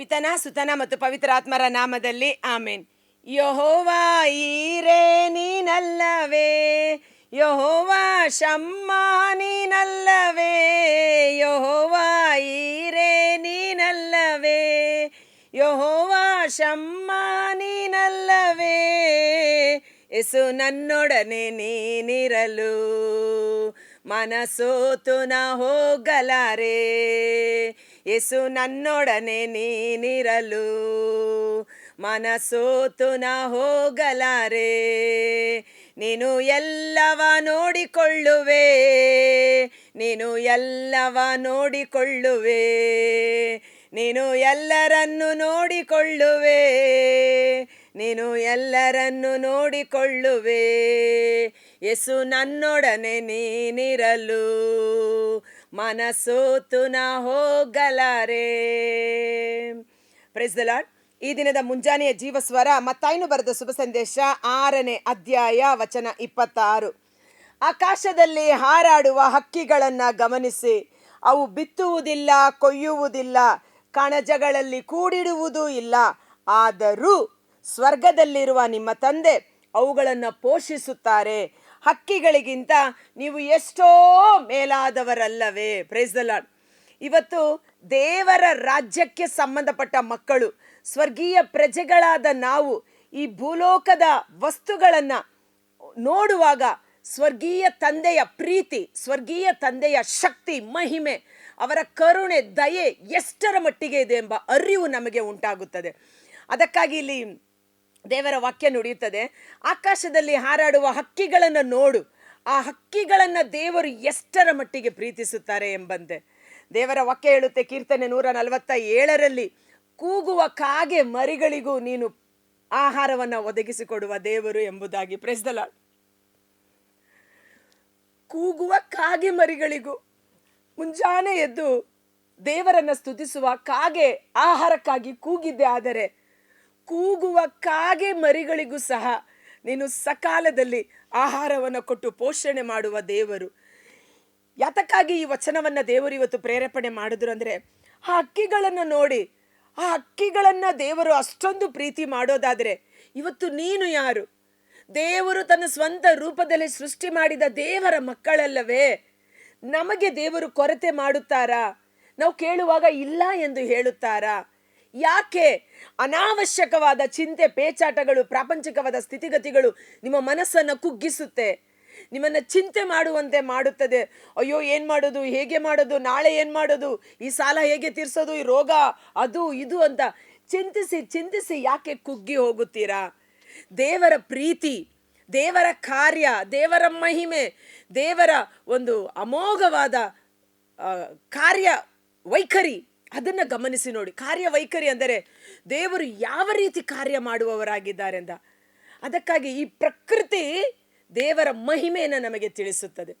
ಪಿತನ, ಸುತನ ಮತ್ತು ಪವಿತ್ರಾತ್ಮರ ನಾಮದಲ್ಲಿ ಆಮೇನ್. ಯಹೋವಾ ಈರೇ ನೀನಲ್ಲವೇ, ಯಹೋವಾ ಶಮ್ಮ ನೀನಲ್ಲವೇ, ಯಹೋವಾ ಈರೇ ನೀನಲ್ಲವೇ, ಯಹೋವಾ ಶಮ್ಮ ನೀನಲ್ಲವೇ. ಎಸು ನನ್ನೊಡನೆ ನೀನಿರಲು ಮನಸೋತು ನ ಹೋಗಲಾರೆ. ಎಸು ನನ್ನೊಡನೆ ನೀನಿರಲು. ಮನಸೋತು ನ ಹೋಗಲಾರೆ. ನೀನು ಎಲ್ಲವ ನೋಡಿಕೊಳ್ಳುವೆ. ನೀನು ಎಲ್ಲವ ನೋಡಿಕೊಳ್ಳುವೆ. ನೀನು ಎಲ್ಲರನ್ನು ನೋಡಿಕೊಳ್ಳುವೆ. ನೀನು ಎಲ್ಲರನ್ನು ನೋಡಿಕೊಳ್ಳುವೆ. ಎಸು ನನ್ನೊಡನೆ ನೀನಿರಲು. ಮನಸೋತು ನ ಹೋಗಲಾರೆ. ಪ್ರೈಸ್ ದ ಈ ದಿನದ ಮುಂಜಾನೆಯ ಜೀವಸ್ವರ ಮತ್ತಾಯ್ನು ಬರೆದ ಶುಭ ಸಂದೇಶ ಆರನೇ ಅಧ್ಯಾಯ ವಚನ ಇಪ್ಪತ್ತಾರು. ಆಕಾಶದಲ್ಲಿ ಹಾರಾಡುವ ಹಕ್ಕಿಗಳನ್ನು ಗಮನಿಸಿ. ಅವು ಬಿತ್ತುವುದಿಲ್ಲ, ಕೊಯ್ಯುವುದಿಲ್ಲ, ಕಣಜಗಳಲ್ಲಿ ಕೂಡಿಡುವುದೂ ಇಲ್ಲ. ಆದರೂ ಸ್ವರ್ಗದಲ್ಲಿರುವ ನಿಮ್ಮ ತಂದೆ ಅವುಗಳನ್ನು ಪೋಷಿಸುತ್ತಾರೆ. ಹಕ್ಕಿಗಳಿಗಿಂತ ನೀವು ಎಷ್ಟೋ ಮೇಲಾದವರಲ್ಲವೇ? ಪ್ರೈಸ್ ದ ಲಾರ್ಡ್ ಇವತ್ತು ದೇವರ ರಾಜ್ಯಕ್ಕೆ ಸಂಬಂಧಪಟ್ಟ ಮಕ್ಕಳು, ಸ್ವರ್ಗೀಯ ಪ್ರಜೆಗಳಾದ ನಾವು ಈ ಭೂಲೋಕದ ವಸ್ತುಗಳನ್ನು ನೋಡುವಾಗ ಸ್ವರ್ಗೀಯ ತಂದೆಯ ಪ್ರೀತಿ, ಸ್ವರ್ಗೀಯ ತಂದೆಯ ಶಕ್ತಿ, ಮಹಿಮೆ, ಅವರ ಕರುಣೆ, ದಯೆ ಎಷ್ಟರ ಮಟ್ಟಿಗೆ ಇದೆ ಎಂಬ ಅರಿವು ನಮಗೆ ಉಂಟಾಗುತ್ತದೆ. ಅದಕ್ಕಾಗಿ ಇಲ್ಲಿ ದೇವರ ವಾಕ್ಯ ನುಡಿಯುತ್ತದೆ, ಆಕಾಶದಲ್ಲಿ ಹಾರಾಡುವ ಹಕ್ಕಿಗಳನ್ನು ನೋಡು. ಆ ಹಕ್ಕಿಗಳನ್ನು ದೇವರು ಎಷ್ಟರ ಮಟ್ಟಿಗೆ ಪ್ರೀತಿಸುತ್ತಾರೆ ಎಂಬಂತೆ. ದೇವರ ವಾಕ್ಯ ಹೇಳುತ್ತೆ, ಕೀರ್ತನೆ ನೂರ ನಲವತ್ತ ಏಳರಲ್ಲಿ, ಕೂಗುವ ಕಾಗೆ ಮರಿಗಳಿಗೂ ನೀನು ಆಹಾರವನ್ನು ಒದಗಿಸಿಕೊಡುವ ದೇವರು ಎಂಬುದಾಗಿ. ಪ್ರೆಸ್ದಲ ಕೂಗುವ ಕಾಗೆ ಮರಿಗಳಿಗೂ ಮುಂಜಾನೆ ಎದ್ದು ದೇವರನ್ನು ಸ್ತುತಿಸುವ ಕಾಗೆ ಆಹಾರಕ್ಕಾಗಿ ಕೂಗಿದ್ದೆ, ಆದರೆ ಕೂಗುವ ಕಾಗೆ ಮರಿಗಳಿಗೂ ಸಹ ನೀನು ಸಕಾಲದಲ್ಲಿ ಆಹಾರವನ್ನು ಕೊಟ್ಟು ಪೋಷಣೆ ಮಾಡುವ ದೇವರು. ಯಾತಕ್ಕಾಗಿ ಈ ವಚನವನ್ನು ದೇವರು ಇವತ್ತು ಪ್ರೇರೇಪಣೆ ಮಾಡಿದ್ರು ಅಂದರೆ, ಆ ಹಕ್ಕಿಗಳನ್ನು ನೋಡಿ, ಆ ಹಕ್ಕಿಗಳನ್ನು ದೇವರು ಅಷ್ಟೊಂದು ಪ್ರೀತಿ ಮಾಡೋದಾದರೆ ಇವತ್ತು ನೀನು ಯಾರು? ದೇವರು ತನ್ನ ಸ್ವಂತ ರೂಪದಲ್ಲಿ ಸೃಷ್ಟಿ ಮಾಡಿದ ದೇವರ ಮಕ್ಕಳಲ್ಲವೇ? ನಮಗೆ ದೇವರು ಕೊರತೆ ಮಾಡುತ್ತಾರಾ? ನಾವು ಕೇಳುವಾಗ ಇಲ್ಲ ಎಂದು ಹೇಳುತ್ತಾರಾ? ಯಾಕೆ ಅನಾವಶ್ಯಕವಾದ ಚಿಂತೆ, ಪೇಚಾಟಗಳು, ಪ್ರಾಪಂಚಿಕವಾದ ಸ್ಥಿತಿಗತಿಗಳು ನಿಮ್ಮ ಮನಸ್ಸನ್ನು ಕುಗ್ಗಿಸುತ್ತೆ? ನಿಮ್ಮನ್ನು ಚಿಂತೆ ಮಾಡುವಂತೆ ಮಾಡುತ್ತದೆ. ಅಯ್ಯೋ, ಏನು ಮಾಡೋದು? ಹೇಗೆ ಮಾಡೋದು? ನಾಳೆ ಏನು ಮಾಡೋದು? ಈ ಸಾಲ ಹೇಗೆ ತೀರಿಸೋದು? ಈ ರೋಗ, ಅದು, ಇದು ಅಂತ ಚಿಂತಿಸಿ ಚಿಂತಿಸಿ ಯಾಕೆ ಕುಗ್ಗಿ ಹೋಗುತ್ತೀರಾ? ದೇವರ ಪ್ರೀತಿ, ದೇವರ ಕಾರ್ಯ, ದೇವರ ಮಹಿಮೆ, ದೇವರ ಒಂದು ಅಮೋಘವಾದ ಕಾರ್ಯ, ವೈಖರಿ. ಅದನ್ನು ಗಮನಿಸಿ ನೋಡಿ. ಕಾರ್ಯ ವೈಖರಿ ಅಂದರೆ ದೇವರು ಯಾವ ರೀತಿ ಕಾರ್ಯ ಮಾಡುವವರಾಗಿದ್ದಾರೆ ಅಂತ. ಅದಕ್ಕಾಗಿ ಈ ಪ್ರಕೃತಿ ದೇವರ ಮಹಿಮೆಯನ್ನು ನಮಗೆ ತಿಳಿಸುತ್ತದೆ.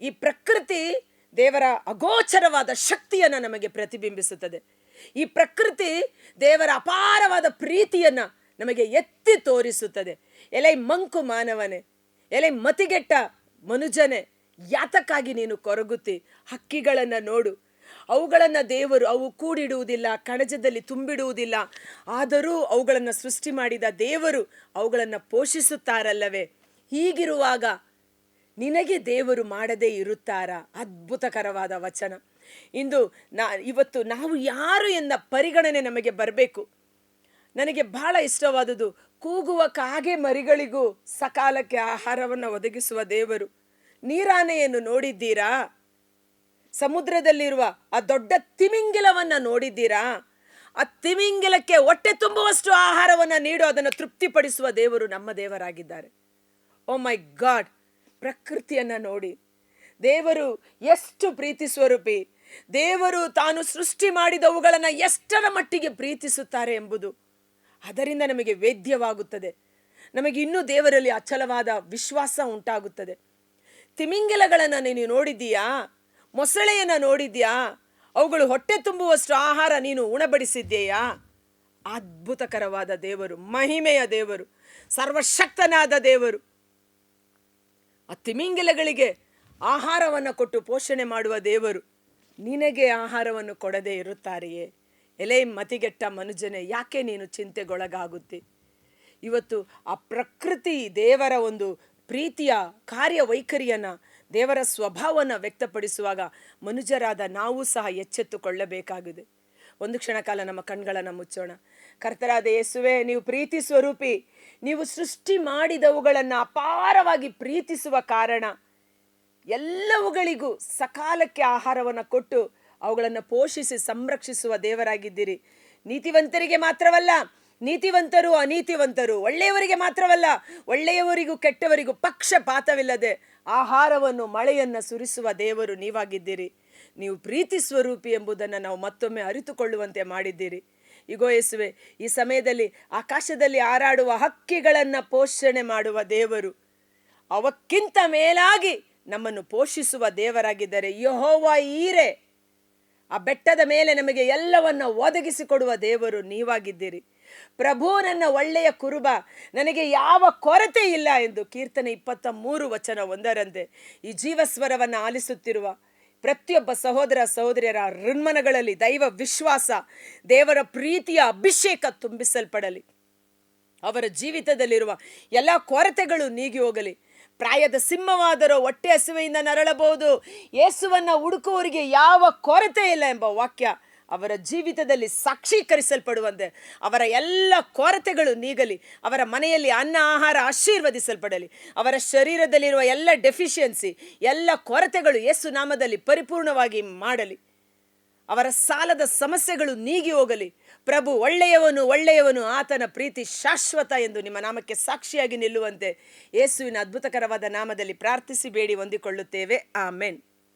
ಈ ಪ್ರಕೃತಿ ದೇವರ ಅಗೋಚರವಾದ ಶಕ್ತಿಯನ್ನು ನಮಗೆ ಪ್ರತಿಬಿಂಬಿಸುತ್ತದೆ. ಈ ಪ್ರಕೃತಿ ದೇವರ ಅಪಾರವಾದ ಪ್ರೀತಿಯನ್ನ ನಮಗೆ ಎತ್ತಿ ತೋರಿಸುತ್ತದೆ. ಎಲೆ ಮಂಕು ಮಾನವನೇ, ಎಲೆ ಮತಿಗೆಟ್ಟ ಮನುಜನೆ, ಯಾತಕ್ಕಾಗಿ ನೀನು ಕೊರಗುತ್ತಿ? ಹಕ್ಕಿಗಳನ್ನು ನೋಡು. ಅವುಗಳನ್ನು ದೇವರು ಅವು ಕೂಡಿಡುವುದಿಲ್ಲ, ಕಣಜದಲ್ಲಿ ತುಂಬಿಡುವುದಿಲ್ಲ. ಆದರೂ ಅವುಗಳನ್ನು ಸೃಷ್ಟಿ ಮಾಡಿದ ದೇವರು ಅವುಗಳನ್ನು ಪೋಷಿಸುತ್ತಾರಲ್ಲವೇ? ಹೀಗಿರುವಾಗ ನಿನಗೆ ದೇವರು ಮಾಡದೇ ಇರುತ್ತಾರಾ? ಅದ್ಭುತಕರವಾದ ವಚನ. ಇಂದು ನಾ, ಇವತ್ತು ನಾವು ಯಾರು ಎನ್ನ ಪರಿಗಣನೆ ನಮಗೆ ಬರಬೇಕು? ನನಗೆ ಬಹಳ ಇಷ್ಟವಾದುದು ಕೂಗುವ ಕಾಗೆ ಮರಿಗಳಿಗೂ ಸಕಾಲಕ್ಕೆ ಆಹಾರವನ್ನು ಒದಗಿಸುವ ದೇವರು. ನೀರಾನೆಯನ್ನು ನೋಡಿದ್ದೀರಾ? ಸಮುದ್ರದಲ್ಲಿರುವ ಆ ದೊಡ್ಡ ತಿಮಿಂಗಿಲವನ್ನು ನೋಡಿದ್ದೀರಾ? ಆ ತಿಮಿಂಗಿಲಕ್ಕೆ ಹೊಟ್ಟೆ ತುಂಬುವಷ್ಟು ಆಹಾರವನ್ನು ನೀಡು, ಅದನ್ನು ತೃಪ್ತಿಪಡಿಸುವ ದೇವರು ನಮ್ಮ ದೇವರಾಗಿದ್ದಾರೆ. ಓ ಮೈ ಗಾಡ್, ಪ್ರಕೃತಿಯನ್ನು ನೋಡಿ. ದೇವರು ಎಷ್ಟು ಪ್ರೀತಿ ಸ್ವರೂಪಿ. ದೇವರು ತಾನು ಸೃಷ್ಟಿ ಮಾಡಿದವುಗಳನ್ನು ಎಷ್ಟರ ಮಟ್ಟಿಗೆ ಪ್ರೀತಿಸುತ್ತಾರೆ ಎಂಬುದು ಅದರಿಂದ ನಮಗೆ ವೇದ್ಯವಾಗುತ್ತದೆ. ನಮಗೆ ಇನ್ನೂ ದೇವರಲ್ಲಿ ಅಚಲವಾದ ವಿಶ್ವಾಸ ಉಂಟಾಗುತ್ತದೆ. ತಿಮಿಂಗಿಲಗಳನ್ನು ನೀನು ನೋಡಿದ್ದೀಯಾ? ಮೊಸಳೆಯನ್ನು ನೋಡಿದ್ಯಾ? ಅವುಗಳು ಹೊಟ್ಟೆ ತುಂಬುವಷ್ಟು ಆಹಾರ ನೀನು ಉಣಬಡಿಸಿದ್ದೀಯಾ? ಅದ್ಭುತಕರವಾದ ದೇವರು, ಮಹಿಮೆಯ ದೇವರು, ಸರ್ವಶಕ್ತನಾದ ದೇವರು. ಆ ತಿಮಿಂಗಿಲಗಳಿಗೆ ಆಹಾರವನ್ನು ಕೊಟ್ಟು ಪೋಷಣೆ ಮಾಡುವ ದೇವರು ನಿನಗೆ ಆಹಾರವನ್ನು ಕೊಡದೇ ಇರುತ್ತಾರೆಯೇ? ಎಲೆ ಮತಿಗೆಟ್ಟ ಮನುಜನೆ, ಯಾಕೆ ನೀನು ಚಿಂತೆಗೊಳಗಾಗುತ್ತೆ? ಇವತ್ತು ಆ ಪ್ರಕೃತಿ ದೇವರ ಒಂದು ಪ್ರೀತಿಯ ಕಾರ್ಯವೈಖರಿಯನ್ನು ದೇವರ ಸ್ವಭಾವನ ವ್ಯಕ್ತಪಡಿಸುವಾಗ ಮನುಜರಾದ ನಾವು ಸಹ ಎಚ್ಚೆತ್ತುಕೊಳ್ಳಬೇಕಾಗಿದೆ. ಒಂದು ಕ್ಷಣ ಕಾಲ ನಮ್ಮ ಕಣ್ಗಳನ್ನು ಮುಚ್ಚೋಣ. ಕರ್ತರಾದ ಯೇಸುವೆ, ನೀವು ಪ್ರೀತಿ ಸ್ವರೂಪಿ, ನೀವು ಸೃಷ್ಟಿ ಮಾಡಿದವುಗಳನ್ನು ಅಪಾರವಾಗಿ ಪ್ರೀತಿಸುವ ಕಾರಣ ಎಲ್ಲವುಗಳಿಗೂ ಸಕಾಲಕ್ಕೆ ಆಹಾರವನ್ನು ಕೊಟ್ಟು ಅವುಗಳನ್ನು ಪೋಷಿಸಿ ಸಂರಕ್ಷಿಸುವ ದೇವರಾಗಿದ್ದೀರಿ. ನೀತಿವಂತರಿಗೆ ಮಾತ್ರವಲ್ಲ, ನೀತಿವಂತರು ಅನೀತಿವಂತರು, ಒಳ್ಳೆಯವರಿಗೆ ಮಾತ್ರವಲ್ಲ, ಒಳ್ಳೆಯವರಿಗೂ ಕೆಟ್ಟವರಿಗೂ ಪಕ್ಷಪಾತವಿಲ್ಲದೆ ಆಹಾರವನ್ನು ಮಳೆಯನ್ನು ಸುರಿಸುವ ದೇವರು ನೀವಾಗಿದ್ದೀರಿ. ನೀವು ಪ್ರೀತಿ ಸ್ವರೂಪಿ ಎಂಬುದನ್ನು ನಾವು ಮತ್ತೊಮ್ಮೆ ಅರಿತುಕೊಳ್ಳುವಂತೆ ಮಾಡಿದ್ದೀರಿ. ಇಗೋ ಯೇಸುವೆ, ಈ ಸಮಯದಲ್ಲಿ ಆಕಾಶದಲ್ಲಿ ಹಾರಾಡುವ ಹಕ್ಕಿಗಳನ್ನು ಪೋಷಣೆ ಮಾಡುವ ದೇವರು, ಅವಕ್ಕಿಂತ ಮೇಲಾಗಿ ನಮ್ಮನ್ನು ಪೋಷಿಸುವ ದೇವರಾಗಿದ್ದಾರೆ ಯಹೋವ ಈರೆ. ಆ ಬೆಟ್ಟದ ಮೇಲೆ ನಮಗೆ ಎಲ್ಲವನ್ನು ಒದಗಿಸಿಕೊಡುವ ದೇವರು ನೀವಾಗಿದ್ದೀರಿ. ಪ್ರಭು ನನ್ನ ಒಳ್ಳೆಯ ಕುರುಬ, ನನಗೆ ಯಾವ ಕೊರತೆ ಇಲ್ಲ ಎಂದು ಕೀರ್ತನೆ ಇಪ್ಪತ್ತ ಮೂರು ವಚನ ಒಂದರಂತೆ. ಈ ಜೀವಸ್ವರವನ್ನು ಆಲಿಸುತ್ತಿರುವ ಪ್ರತಿಯೊಬ್ಬ ಸಹೋದರ ಸಹೋದರಿಯರ ಋಣ್ಮನಗಳಲ್ಲಿ ದೈವ ವಿಶ್ವಾಸ, ದೇವರ ಪ್ರೀತಿಯ ಅಭಿಷೇಕ ತುಂಬಿಸಲ್ಪಡಲಿ. ಅವರ ಜೀವಿತದಲ್ಲಿರುವ ಎಲ್ಲ ಕೊರತೆಗಳು ನೀಗಿ ಹೋಗಲಿ. ಪ್ರಾಯದ ಸಿಂಹವಾದರೂ ಹೊಟ್ಟೆ ಹಸುವೆಯಿಂದ ನರಳಬಹುದು. ಯೇಸುವನ್ನು ಹುಡುಕುವವರಿಗೆ ಯಾವ ಕೊರತೆ ಇಲ್ಲ ಎಂಬ ವಾಕ್ಯ ಅವರ ಜೀವಿತದಲ್ಲಿ ಸಾಕ್ಷೀಕರಿಸಲ್ಪಡುವಂತೆ, ಅವರ ಎಲ್ಲ ಕೊರತೆಗಳು ನೀಗಲಿ, ಅವರ ಮನೆಯಲ್ಲಿ ಅನ್ನ, ಆಹಾರ ಆಶೀರ್ವದಿಸಲ್ಪಡಲಿ, ಅವರ ಶರೀರದಲ್ಲಿರುವ ಎಲ್ಲ ಡೆಫಿಷಿಯನ್ಸಿ ಎಲ್ಲ ಕೊರತೆಗಳು ಯೇಸು ನಾಮದಲ್ಲಿ ಪರಿಪೂರ್ಣವಾಗಿ ಮಾಡಲಿ. ಅವರ ಸಾಲದ ಸಮಸ್ಯೆಗಳು ನೀಗಿ ಹೋಗಲಿ. ಪ್ರಭು, ಒಳ್ಳೆಯವನು ಒಳ್ಳೆಯವನು, ಆತನ ಪ್ರೀತಿ ಶಾಶ್ವತ ಎಂದು ನಿಮ್ಮ ನಾಮಕ್ಕೆ ಸಾಕ್ಷಿಯಾಗಿ ನಿಲ್ಲುವಂತೆ, ಯೇಸುವಿನ ಅದ್ಭುತಕರವಾದ ನಾಮದಲ್ಲಿ ಪ್ರಾರ್ಥಿಸಿ, ಬೇಡಿ, ಹೊಂದಿಕೊಳ್ಳುತ್ತೇವೆ. ಆಮೆನ್.